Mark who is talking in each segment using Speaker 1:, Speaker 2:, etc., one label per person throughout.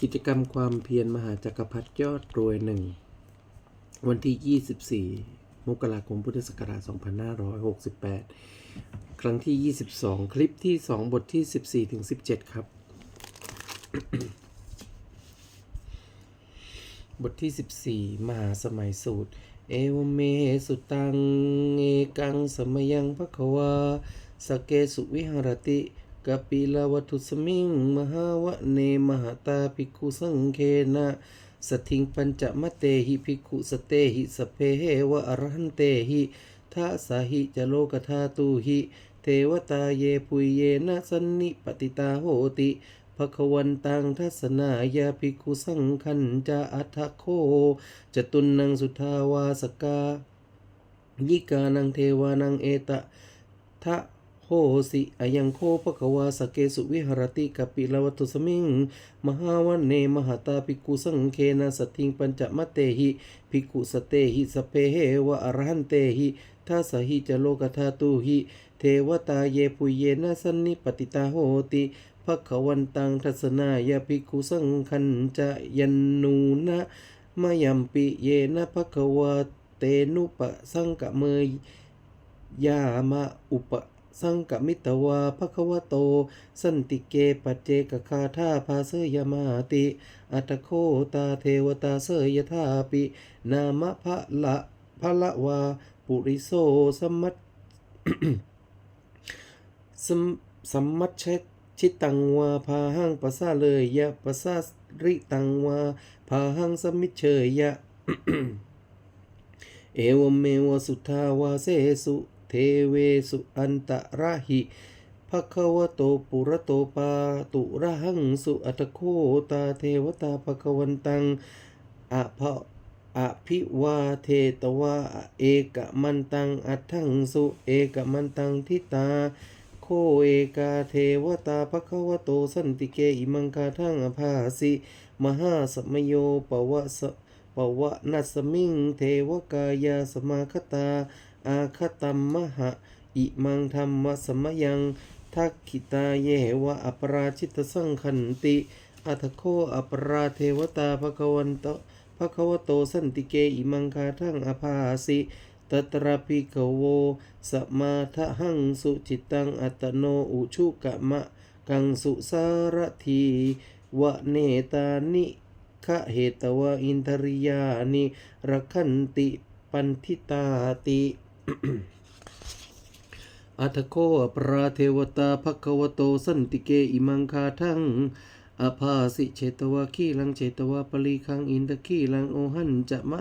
Speaker 1: กิจกรรมความเพียรมหาจักรพรรดิยอดรวยหนึ่งวันที่ 24 มกราคมพุทธศักราช 2568 ครั้งที่ 22 คลิปที่ 2 บทที่ 14 ถึง 17 ครับ บทที่ 14 มหาสมัยสูตร เอวเมสุตัง เอกังสมยังภควาสเกสุวิหรติ กปิลวัตุสมิงมหาวะเนมหตาภิกขุสังเคนะสทิงปัญจมเตหิภิกขุสเตหิสเพเหวะอรหันเตหิทัสาหิจโลกธาตุหิเทวตาเยปุยเยนะสันนิปติตาโหติภควันตังทัศนายาภิกขุสังคันจาอัทโคจตุนนังสุทาวาสกายิกานังเทวานังเอตะทะ โหสิอายังโคปะกวาสเกสุวิหรติกปิลวัตุสมิง มหาวันเนมหตาภิกขุสังเคนะสติงปัญจมเตหิภิกขุสเตหิสเพเหวะอรหันเตหิทัสหิจโลกธาตุหิ เทวตาเยปุเยนะสันนิปติตาโหติภควันตังทัศนายาภิกขุสังคันจะยันนูนะมยัมปิเยนะภควาเตนุปสังกะเมยยามะอุป สังกมิตวาภควโต สันติเกปัจเจกคาธาภาเสยมาติ อัตโคตาเทวตาเสยทาปิ นามะพะละพะละวา ปุริโสสมัตสมสมมัชเชชิตังวาพาหังปะซาเลยยะปะซาริตังวาพาหังสมิเชยยะ เอวเมวสุทาวาเสสุ เทเวสุอันตระหิภควโตปุระโตปาตุระหังสุอัตโคตาเทวตาภควันตังอะภะอภิวาเทตวาเอกมันตังอัตถังสุเอกมันตังทิตาโคเอกาเทวตาภควโตสันติเกอิมังคาทังอภาสิมหาสมโยปวะสปวะนัสมิงเทวกายาสมาคตา อาคตัมมหะอิมังธรรมสมยังทักขิตาเยวะอปราชิตสังคันติ อัทโคอปราเทวตาภควันโตภควโตสันติเกอิมังคาทั้งอภาสิตตระพิกโวสมาทะหังสุจิตังอัตโนอุชุกะมะ กังสุสารทีวะเนตานิคะเหตวะอินทริยานิรักขันติปันทิตาติ อัตโคอปราเทวตาภควโตสันติเกอิมังคาทังอภาสิเชตวะขีลังเชตวะปลีคังอินทขีลังโอหันจะมะ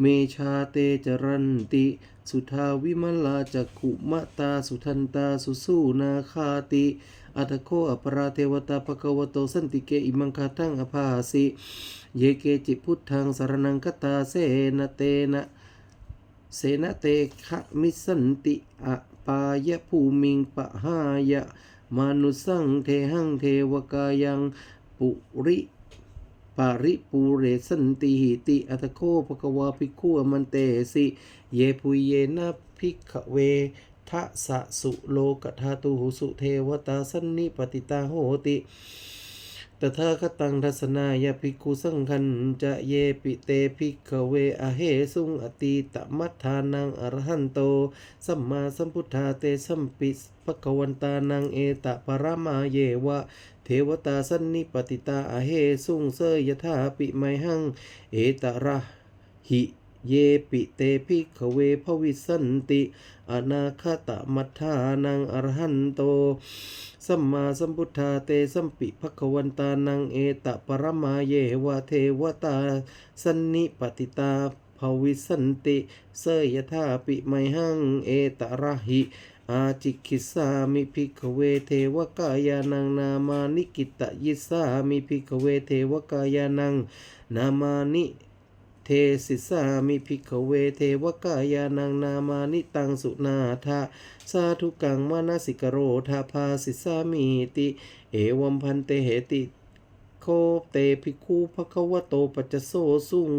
Speaker 1: เมชาเตจรันติ สุทาวิมลาจักขุมะตาสุทันตาสุสูนาคาติอัตโคอปราเทวตาภควโตสันติเกอิมังคาทังอภาสิ เยเกจิพุทธังสารนังคตาเสนเตนะ เสนเตขะมิสันติอะปายะภูมิงปะหายะมานุสังเทหังเทวกายังปุริปาริปูเรสันติหิติอัตโคภควาภิกขุอมันเตสิ เยปุเยนะภิกขเวทะสะสุโลกธาตุหุสุเทวตาสันนิปติตาโหติ ตถาคตังทัศนายาภิกขุสังคันจะเยปิเตภิกขเวอเหสุงอตีตมัฏฐานังอรหันโต สัมมาสัมพุทธาเตสัมปิสภควันตานังเอตะปรามาเยวะ เทวตาสันนิปติตาอเหสุงเสยยถาปิไมหัง เอตระหิ เยปิเตภิกขเวภวิสันติ อนาคตมัฏฐานังอรหันโต สัมมาสัมพุทธาเตสัมปิภควันตานังเอตะปรมาเยวะเทวตาสันนิปติตาภวิสันติ เสยถาปิไมหังเอตระหิอาจิกิสามิภิกขเวเทวกายานังนามานิกิตะยิสามิภิกขเวเทวกายานังนามานิ เทสิสามิภิกขเวเทวกายานังนามานิตังสุนาทาสาธุกังมานาสิกโรธาภาสิสามีติ เอวัมพันเตเหติโคเตภิกขุภควโตปัจจโสสุง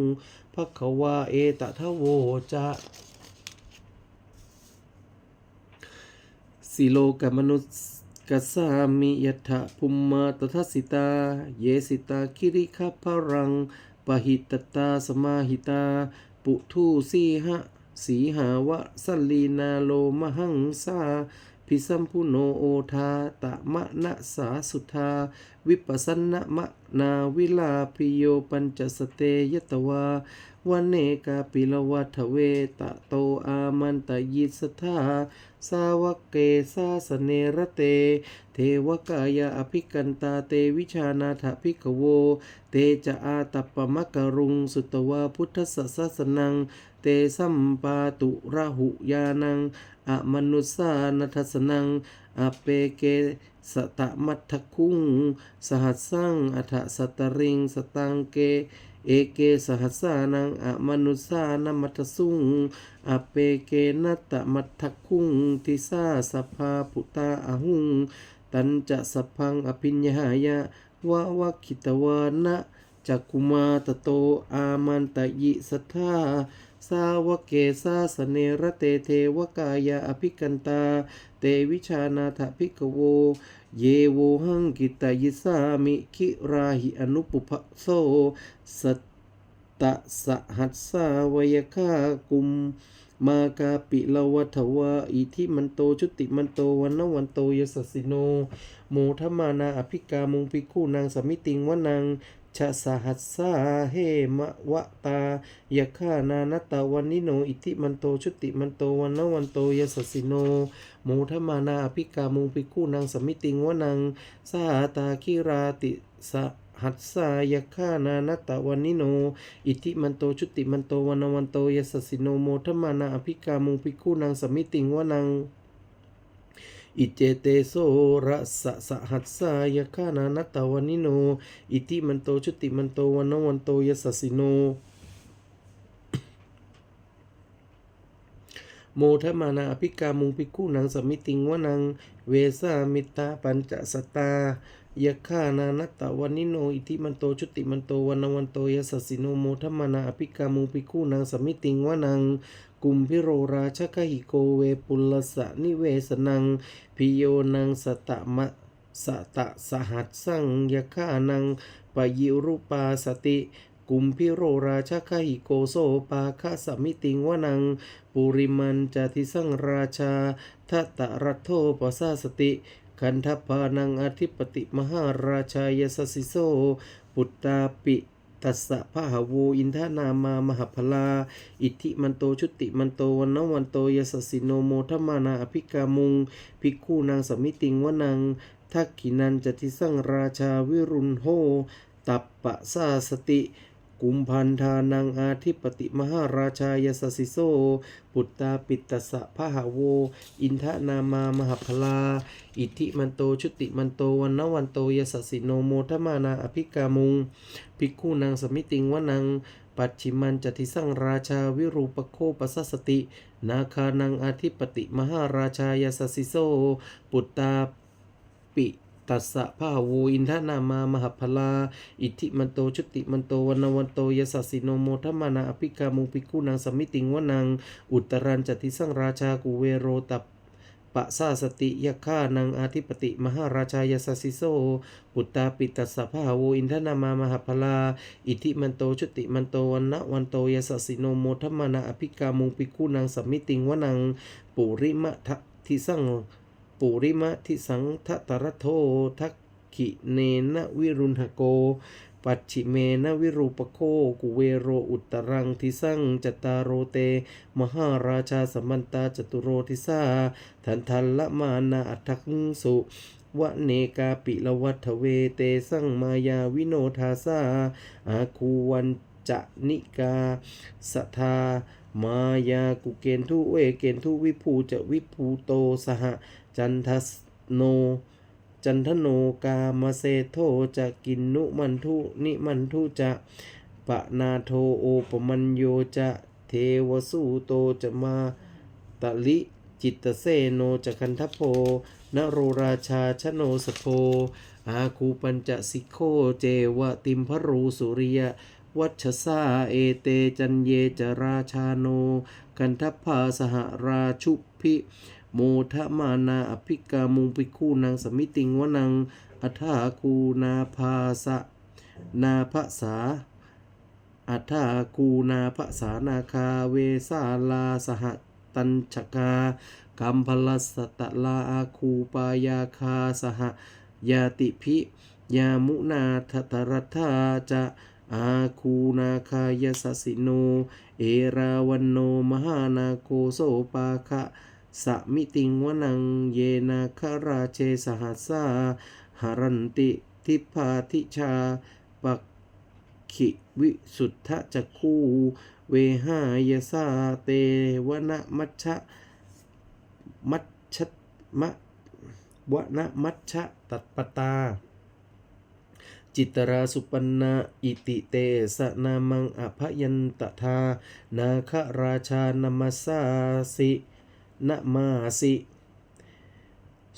Speaker 1: ภควาเอตทะโวจะสิโลกมนุสกัสสามิยถะภุมมาตทัสสิตา เยสิตาคิริคพรัง ปหิตตาสมาหิตา ปุทูสีหะสีหาวะสัลลีนาโลมหังสาพิสัมพุโนโอทาตะมะนะสาสุทาวิปัสสนะมะนาวิลาพิโยปัญจสเตยตวา วันเนกาปิลวัฏเวตะโตอามันตยิสทาสาวกเกสาสเนระเต เทวกายาอภิกันตาเตวิชานาถภิกขโว เตจะอาตัปปมะกรุงสุตวาพุทธสสสนัง เตสัมปาตุระหุยานังอมนุสานัทสนังอเปเกสตะมัทธคุง สหัสสังอัฏฐสตริงสตังเก เอเกสหัสานังอมนุสานมัทสุงอเปเกนัตมัทคุงทิสาสภาพุตาอหุง ตันจะสพพังอภิญญายะวะวะคิตวานะจักกุมาตโตอามันตยิสัทธาสาวเกสาสเนระเตเทวกายาอภิกันตา เตวิชานาถภิกโว เยโวหังกิตายิสามิคิราหิอนุปุพะโสสตตะสหัสสาวยคากุมมากาปิลวัฏวาอิทิมันโตชุติมันโตวันนวันโตยสสสิโนโมทมานาอภิกามุงปิคู่นางสมิติงวนัง ชะสหัสสาเฮมะวะตายะฆานานตาวันนิโน อิทิมันโตชุติมันโตวันนวันโตยสสสิโนโมทมานาอภิกามุงปิคู่นางสมิติงวนังสาตาคิราติสหัสสายะฆานานตาวันนิโน อิทิมันโตชุติมันโตวันนวันโตยสสสิโนโมทมานาอภิกามุงปิคู่นางสมิติงวนัง อิเจเตโสระสะสหัสสายคานานัตตวานิโน อิติมันโตชุติมันโตวันวันโตยสสสิโนโมทมานาอภิกามุงพิกูนังสมิติงวนัง เวสามิตาปัญจสตายะฆานานัตตวานิโน อิทิมันโตชุติมันโตวันวันโตยสสสิโนโมทมานาอภิกามุงพิกูนังสมิติงวนัง กุมพิโรราชกหิโกเวปุลสะนิเวสนัง พิโยนังสตะมะสตะสหัสสังยะฆานังปยิรูปาสติกุมพิโรราชกหิโกโซปาคะสมิติงวนัง ปุริมันจติสังราชาทัตตะรัตโทปสาสติ คันทพานังอธิปติมหาราชายสสิโซ ปุตตาปิ ตัสสะพะหะโวอินทนามามหพลา อิทธิมันโตชุติมันโตวันนวันโตยสสสิโนโมทมานาอภิกามุงภิกขุนางสมิติงวนังทักขินันจติสังราชาวิรุณโห ตัปปะสาสติ กุมพันธานังอาทิปติมหาราชายสสิโซ ปุตตาปิตสะพะหาโว อินทนามามหพลา อิทิมันโตชุติมันโตวันนวันโตยสสสิโนโมทมานาอภิกามุง ภิกขุนางสมิติงวนัง ปัจฉิมันจติสังราชาวิรูปโคปัสสติ นาคานังอาทิปติมหาราชายสสิโซ ปุตตาปิ ตัสสะภาวูอินทนามามหพลา อิทิมันโตชุติมันโตวันนวันโตยสสสิโนโมทมานาอภิกามุปิกุนางสมิติงวนัง อุตรันจติสังราชากุเวโรตัปปะสาสติยคานังอาทิปติมหาราชายสสิโซปุตตาปิตัสสะภาวูอินทนามามหพลา อิทิมันโตชุติมันโตวันนะวันโตยสสสิโนโมทมานาอภิกามุปิกุนางสมิติงวนัง ปุริมะทะทิสัง ปุริมะทิสังทตรโททักขิเนนะวิรุณหโก ปัจฉิเมนะวิรูปโคกุเวโรอุตรังทิสังจตารโรเต มหาราชาสมันตาจตุโรทิสาทันทันละมานาอัตถังสุวะเนกาปิละวัฏเวเตสังมายาวิโนทาสาอาคูวัน จะนิกาสทามายากุเกณทุเวเกณทุวิภูจะวิภูโตสหจันทสโน จันทโนกามเสโทจะกินนุมันทุนิมันทุจะปะนาโทโอปมัญโยจะเทวสูโตจะมาตะลิจิตเสโนจะคันทโพนโรราชาชโนสโพอาคูปัญจสิโคเจวะติมพรูสุริย วัชสาเอเตจันเยจราชาโน กันทัพพาสหราชุพิโมทมานาอภิกามุงปิคูนางสมิติงวนังอัฐาคูนาภาสะนาภาษาอัฏฐาคูนาภาษานาคาเวสาลาสหตัญชกากัมพลสตะลาอาคูปายาคาสหยาติพิ ยามุนาทตรัฐาจะ อาคูนาคายสสิโน เอราวันโน มหานาโกโสปาคะสมิติงวนังเยนาคาราเชสหัสาหารันติทิพาทิชาปักขิวิสุทธจักคูเวหายสาเตวนะมัชชะมัชชะมะวนะมัชชะตัตปตา จิตราสุปันนาอิติเตสะนามังอภยันตทา นาคราชานมาสาสินมาสิ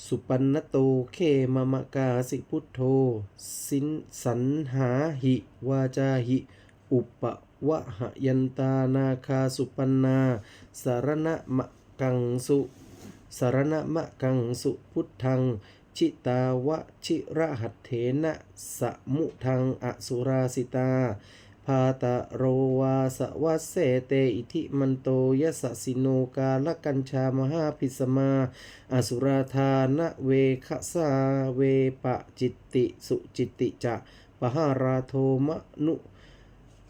Speaker 1: สุปันนโตเคมมะกาสิพุทโธ สินสันหาหิ วาจาหิ อุปวะหยันตานาคาสุปันนา สารณะมะกังสุ สารณะมะกังสุพุทธัง ชิตาวะชิระหัตเถนะสมุทังอสุราสิตา พาตะโรวาสวัสเสเตอิทิมันโตยสสสิโนกาลกัญชามหาพิสมา อสุราธานะเวคสาเวปะจิตติสุจิตติจะปหาราโทมะนุ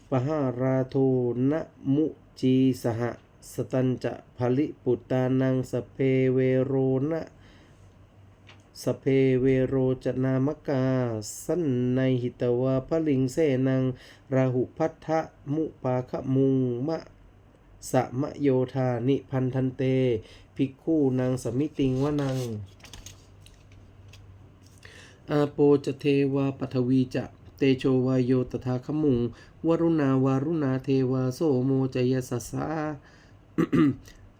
Speaker 1: ปหาราโทนะมุจีสหสตันจะภลิปุตตานังสเพเวโรนะ สเพเวโรจนามกา สันในหิตวาพลิงเสนัง ราหุพัทธะมุปาคมุงมะสะมะโยธานิพันธันเต ภิกขุนางสมิติงวนัง อาโปจะเทวาปทวีจะเตโชวายโยตถาคมุง วรุณาวารุณาเทวาโสโมจยสัสสา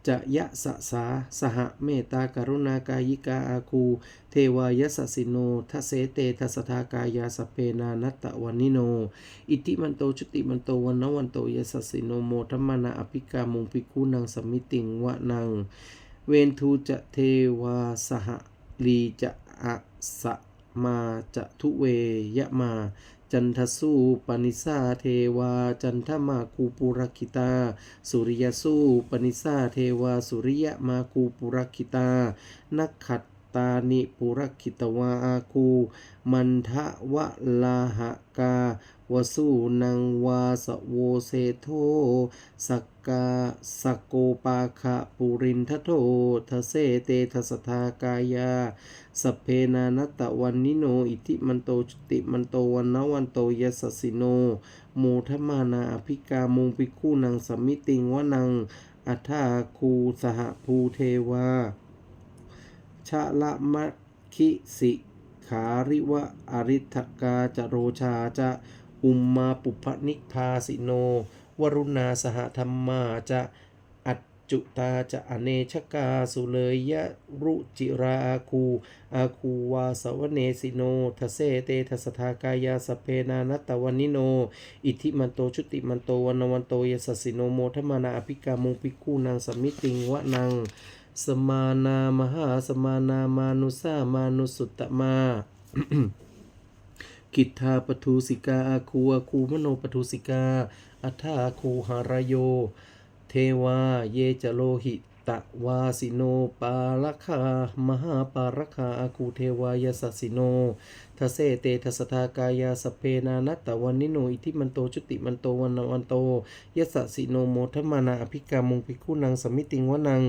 Speaker 1: จะยะสะสาสหเมตตากรุณากายิกาอาคู เทวายสสสิโนทเสเตทัสทากายาสเพนานัตตะวันนิโน อิติมันโตชุติมันโตวันนวันโตยสสสิโนโมทัมมานาอภิกามุงภิกขุนังสมมิติงวะนัง เวนทูจะเทวาสหลีจะอะสะมาจะทุเวยะมา จันทสูปนิสาเทวา จันทมาคูปุรคิตา สุริยสูปนิสาเทวา สุริยมาคูปุรคิตา นักขัด ตานิปุรคิตวาอาคู มันทะวะลาหกาวสูนังวาสโวเซโทสกกาสโกปาคะปุรินทโททเสเตทสทากายาสเพนานตตะวันนิโน อิทิมันโตจุติมันโตวันนวันโตยสสสิโน โมทมานาอภิกามุงปิคูนังสมมิติงวนังอัฏฐาคูสหภูเทวา ชะละมะคิสิขาริวะอริทกาจโรชาจะอุมมาปุพนิพาสิโน วรุณาสหธรรมาจะอัจจุตาจะอเนชกาสุเลยยะรุจิราอาคูอาคูวาสวเนสิโนทเสเตทสทากายาสเพนานัตตวันนิโน อิทิมันโตชุติมันโตวันวันโตยสสิโนโมทมานาอภิกามุงปิกูนางสมมิติงวะนัง สมานามหาสมานามานุสามานุสุตตมากิทธาปทุสิกาอาคูอาคูมโนปทุสิกา อัฏฐาคูหารโย เทวา เยจโลหิ ตะวาสิโนปาลคามหาปาลคาอาคูเทวายสัสสิโนทเสเตทสทากายาสเพนานัตตะวันนิโนอิทิมันโตชุติมันโตวันนวันโตยสสสิโนโมทมานาอภิกามุงภิกขุนังสมิติงวนัง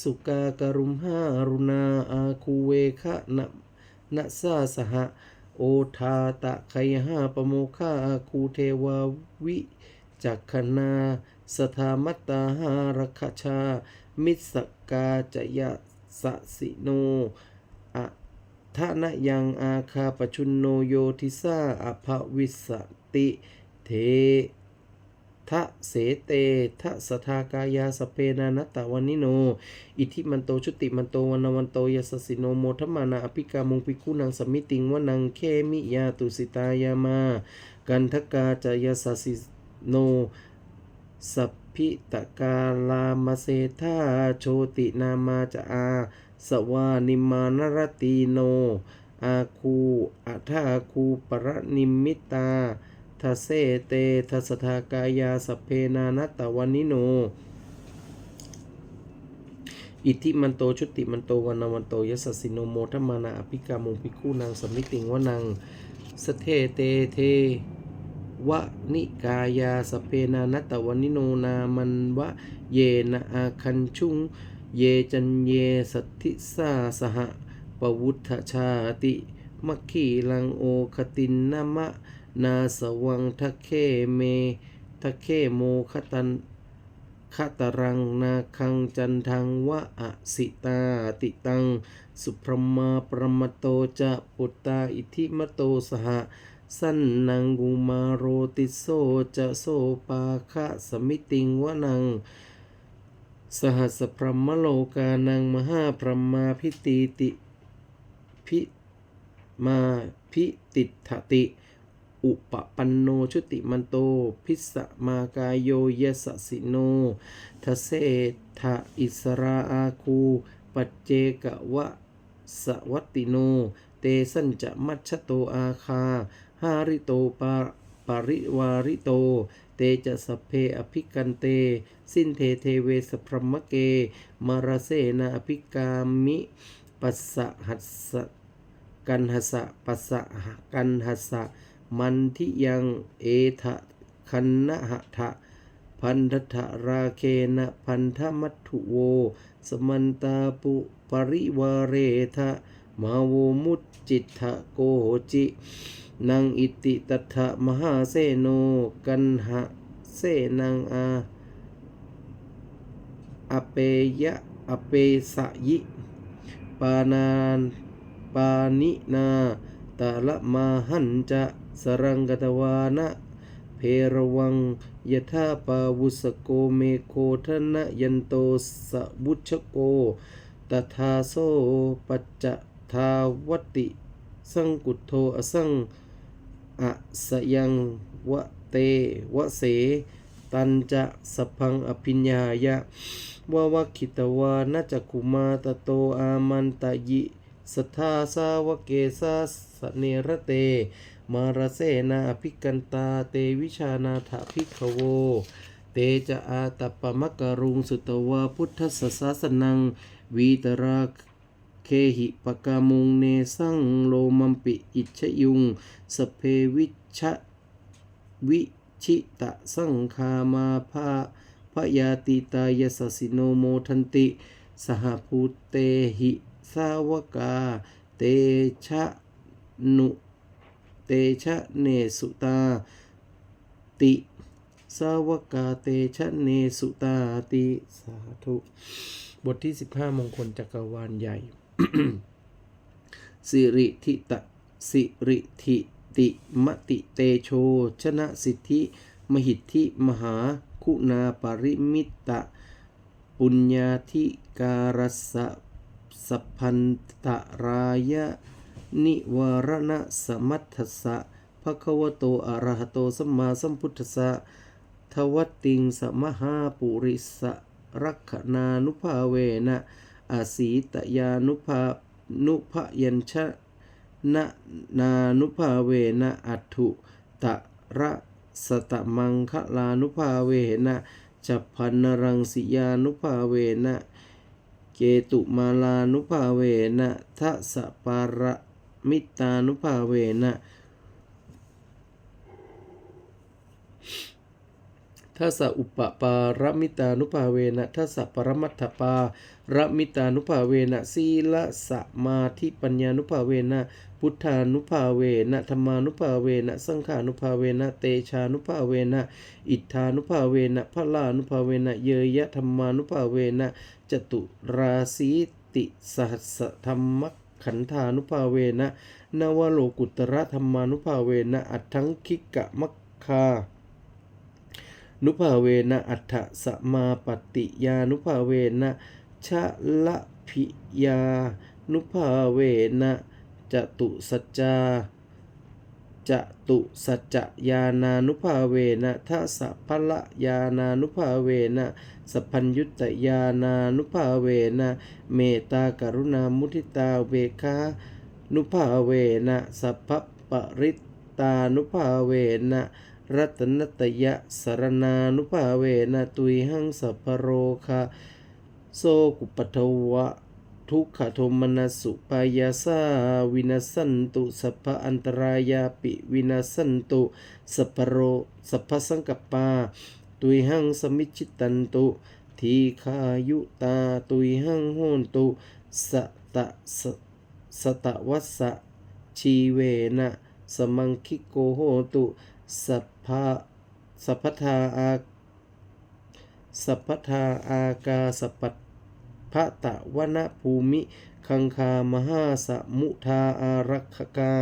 Speaker 1: สุกากรุมหาอรุณาอาคูเวคะนะนะสาสหะโอทาตะไคหาปโมคาอาคูเทวาวิจักขณาสธามัตตาหารคชา มิสกาจยะสะสิโนอะทะนะยังอาคาปชุนโนโยทิสาอภวิสติ เททะเสเตทะสทากายาสเพนานัตตะวันนิโน อิทิมันโตชุติมันโตวันวันโตยสสสิโนโมทมานาอภิกามุงปิกุนังสมิติงวนังเคมิยาตุสิตายามา กันทกาจายสสิโนสัพ พิตกาลามเสธาโชตินามาจอาสวานิมานรตีโน อาคูอัทาคูปรนิมิตาทเสเตทัสทากายาสเพนานัตวันิโน อิทิมันโตชุติมันโตวันนวันโตยสสสิโนโมทมานาอภิกามุภิกขุนางสมิติงวนังสเทเตเท วะนิกายาสเพนานัตวันิโนนามันวะเยนะอาคันชุง เยจันเยสัทธิสาสหะปวุฒชาติมัคคีลังโอคตินนามะ นาสวังทะเคเมทะเคโมคตันคตรังนาคังจันทังวะอสิตาติตัง สุพรมาปรมโตจะปุตตาอิทิมโตสหะ สันนังกุมาโรติโสจะโสปาคะสมิติงวนัง สหัสพรหมโลกานังมหาพรหมาพิติติพิมาพิติถติ อุปปันโนชุติมันโต พิสสะมากายโยยสสิโนทะเสทะอิสราอาคู ปัจเจกวะสวัตติโน เตสัญจะมัชโตอาคา หาริโตปาปาริวาริโต เตจะสเพอภิกันเต สินเทเทเวสพรหมเก มารเสนาอภิกามิปัสสะหัสสะกันหสะปัสสะกันหสะมันทิยังเอทะคันนะหะทะพันธทะราเคนะพันธมัตถุโว สมันตาปุปริวาเรทะมาโวมุตจิตทะโกโหจิ นังอิติตัทะมหาเสโนกันหะเสนังอาอเปยะอเปสยิ ปานานปานินาตาละมาหันจะสรังกตวานะ เพรวังยถาปาวุสโกเมโคทนะยันโตสบุชโกตถาโซปัจจทาวติ สังกุทโทอสัง อะสยังวะเตวะเส ตันจะสพังอภิญญายะวาวคิตวานาจักุมาตโตอามันตยิสัทธาสาวเกสาสเนระเต มารเสนาอภิกันตาเตวิชานาถภิกขโว เตจะอาตปปมะกรุงสุตวาพุทธสสาสนังวีตรา เคหิปกามุงเนสังโลมัมปิอิชยุง สเพวิชะวิชิตะสังคามาภาพยาติตายสสิโนโมทันติ สหภูเตหิสาวกา เตชะนุเตชะเนสุตา ติสาวกาเตชะเนสุตาติ สาธุ บทที่ 15 มงคลจักรวาลใหญ่ สิริทิตะสิริทิติมติเตโช ชนะสิทธิ มหิทธิมหาคุณาปริมิตตะปุญญาธิการสะสัพพันตรายะ นิวารณะสมัทธสะภควโตอรหโตสัมมาสัมพุทธสะทวติงสมหาปุริสะรักนานุภาเวนะ อาสีตยานุภานุภยัญชนะนานุภาเวนะอัตถุตะระสตะมังคะลานุภาเวนะจัพันนรังสิยานุภาเวนะเกตุมาลานุภาเวนะทัสปารมิตานุภาเวนะทัสอุปปารมิตานุภาเวนะทัสปรมัตถปา ระมิตานุภาเวนะสีละสมาธิปัญญานุภาเวนะพุทธานุภาเวนะธรรมานุภาเวนะสังขานุภาเวนะเตชานุภาเวนะอิทธานุภาเวนะพลานุภาเวนะเยยะธรรมานุภาเวนะจตุราสีติสหัสธรรมขันธานุภาเวนะนวโลกุตระธรรมานุภาเวนะอัตถังคิกะมัคคานุภาเวนะอัฏฐสมาปฏิยานุภาเวนะ ชะละพิยา นุภาเวนะจตุสัจจาจตุสัจจญาณานุภาเวนะทัสพละญาณานุภาเวนะสัพพัญยุตตญาณานุภาเวนะเมตตากรุณามุทิตาเวคานุภาเวนะสัพพปริตตานุภาเวนะรัตนตยะสรณานุภาเวนะตุยหังสัพพโรคา โสกุปทวะ ทุกขโทมนัสุปายาสาวินัสสันตุสัพพอันตรายาปิวินัสสันตุสัพโรสัพพสังกปา ตุยหังสมิจิตันตุ ทีขายุตาตุยหังโหนตุสตะสสตะวัสสะชีเวนะสมังคิโกโหตุสัพพะสัพพทาอาสัพพทาอากาสปัต พระตะวนภูมิคังคามหาสมุทาอารักขกา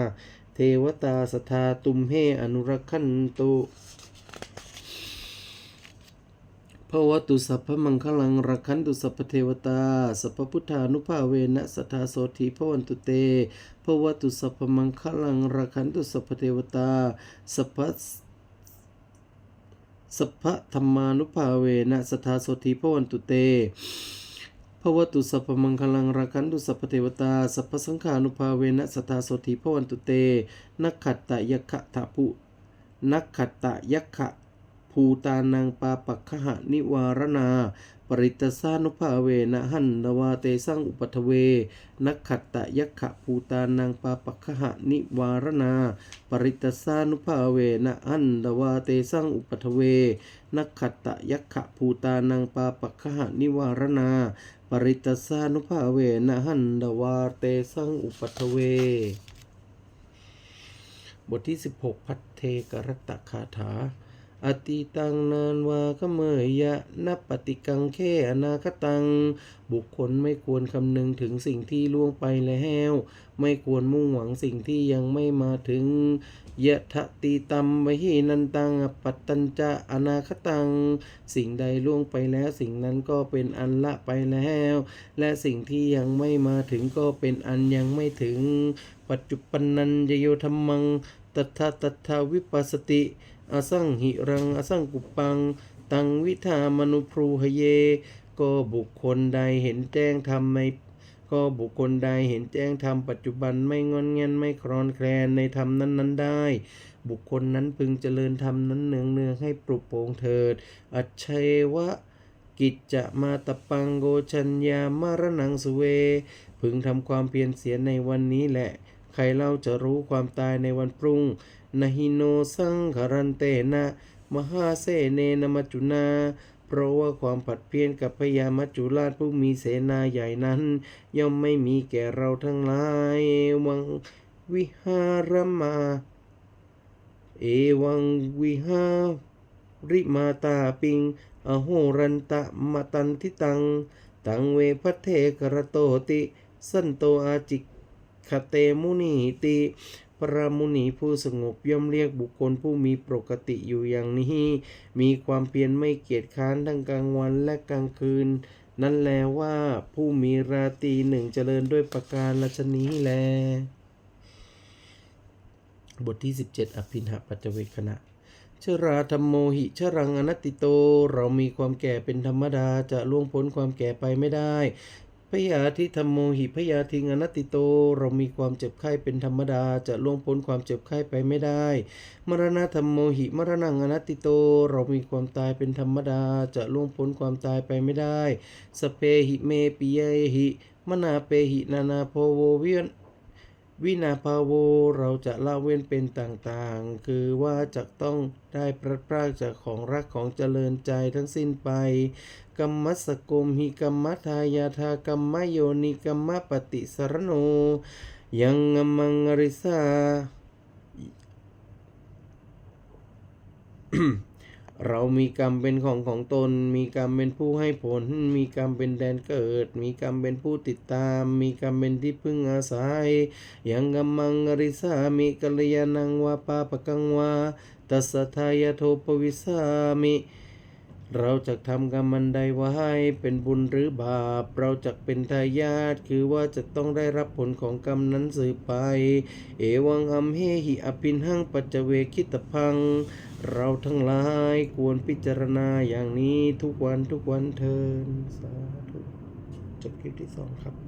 Speaker 1: เทวตาสทาตุมเฮอนุรักขันตุภวตุสัพพมังคลังรักขันตุสัพพเทวตา สัพพพุทธานุภาเวนะสทธาโสธีพวันตุเตภวตุสัพพมังคลังรักขันตุสัพพเทวตา สัพพสัพพธรรมานุภาเวนะสทธาโสธีพวันตุเต ภวตุสัพพมังคลังราคันตุสัพพเทวตา สัพพสังขานุภาเวนะสทาโสธีพวันตุเต นักขัตตะยะขะทะปุนักขัตตะยะขะ ภูตานังปาปัคขะนิวารณา ปริตสานุภาเวนะหันดวาเตสังอุปทเว นักขัตตะยะขะภูตานังปาปัคขะนิวารณา ปริตสานุภาเวนะหันดวาเตสังอุปทเว นักขัตตะยักขะภูตานังปาปัคขะนิวารณา ปริตสานุภาเวนะหันดวาเตสังอุปทเวบทที่ 16 พัทเทกรัตตคาถา อติตังนานวาขเมยยะนับปฏิกังแค่อนาคตัง บุคคลไม่ควรคำนึงถึงสิ่งที่ล่วงไปแล้ว ไม่ควรมุ่งหวังสิ่งที่ยังไม่มาถึงยะทะตีตัมวหินันตังปัตตัญจะอนาคตัง สิ่งใดล่วงไปแล้ว สิ่งนั้นก็เป็นอันละไปแล้ว และสิ่งที่ยังไม่มาถึงก็เป็นอันยังไม่ถึง ปัจจุปันนันยโยธรรมังตัทธาตัทธาวิปัสสติ อสังหิรัง อสังกุปัง ตังวิธามนุพรูหเย ก็บุคคลใดเห็นแจ้งธรรมในก็บุคคลใดเห็นแจ้งธรรมปัจจุบันไม่งอนเงันไม่คลอนแคลนในธรรมนั้นๆได้ บุคคลนั้นพึงเจริญธรรมนั้นเนืองเนืองให้ปลุกโปรงเถิด อัจเชวะกิจจะมาตปังโกชัญญามารนังสเว พึงทำความเพียรเสียในวันนี้แหละ ใครเล่าจะรู้ความตายในวันพรุ่ง นหิโนสังคารันเตนะมหาเสเนนมจุนา เพราะว่าความผัดเพี้ยนกับพญามัจจุราชผู้มีเสนาใหญ่นั้น ย่อมไม่มีแก่เราทั้งหลายวังวิหารมา เอวังวิหาริมาตาปิง อโหรันตะมตันทิตัง ตังเวพัเทกรโตติ สันโตอาจิกขเตมุนีติ พระมุนีผู้สงบย่อมเรียกบุคคลผู้มีปกติอยู่อย่างนี้ มีความเพียรไม่เกียจค้านทั้งกลางวันและกลางคืน นั่นแลว่าผู้มีราตรีหนึ่งเจริญด้วยประการละชนี้แล บทที่ 17 อภินหปัจจเวคณะชราธรรมโมหิชรังอนัตติโต เรามีความแก่เป็นธรรมดาจะล่วงพ้นความแก่ไปไม่ได้ พยาธิธรรมโมหิพยาธิงอนัตติโต เรามีความเจ็บไข้เป็นธรรมดา จะล่วงพ้นความเจ็บไข้ไปไม่ได้ มรณะธรรมโมหิมรณะงอนัตติโต เรามีความตายเป็นธรรมดา จะล่วงพ้นความตายไปไม่ได้ สเปหิเมปิเยหิมนาเปหินานาโพโวเวียน วินาภาโวเราจะละเว้นเป็นต่างๆ คือว่าจะต้องได้พลัดพรากจากของรักของเจริญใจทั้งสิ้นไปกัมมัสสกมหิกัมมัทายาทากัมมโยนิกัมมปฏิสรโน ยังมังริสา เรามีกรรมเป็นของของตน มีกรรมเป็นผู้ให้ผล มีกรรมเป็นแดนเกิด มีกรรมเป็นผู้ติดตาม มีกรรมเป็นที่พึ่งอาศัย ยังกัมมังอริสามิกัลยานังวาปาปกังวาตัสทายาโทปวิสามิเราจะทำกรรมมันใดไว้เป็นบุญหรือบาป เราจะเป็นทายาทคือว่าจะต้องได้รับผลของกรรมนั้นสืบไป เอวังอัมเฮหิอภินหังปัจเจเวคิตพัง เราทั้งหลายควรพิจารณาอย่างนี้ทุกวันทุกวันเทินสาธุจบคลิปที่สองครับ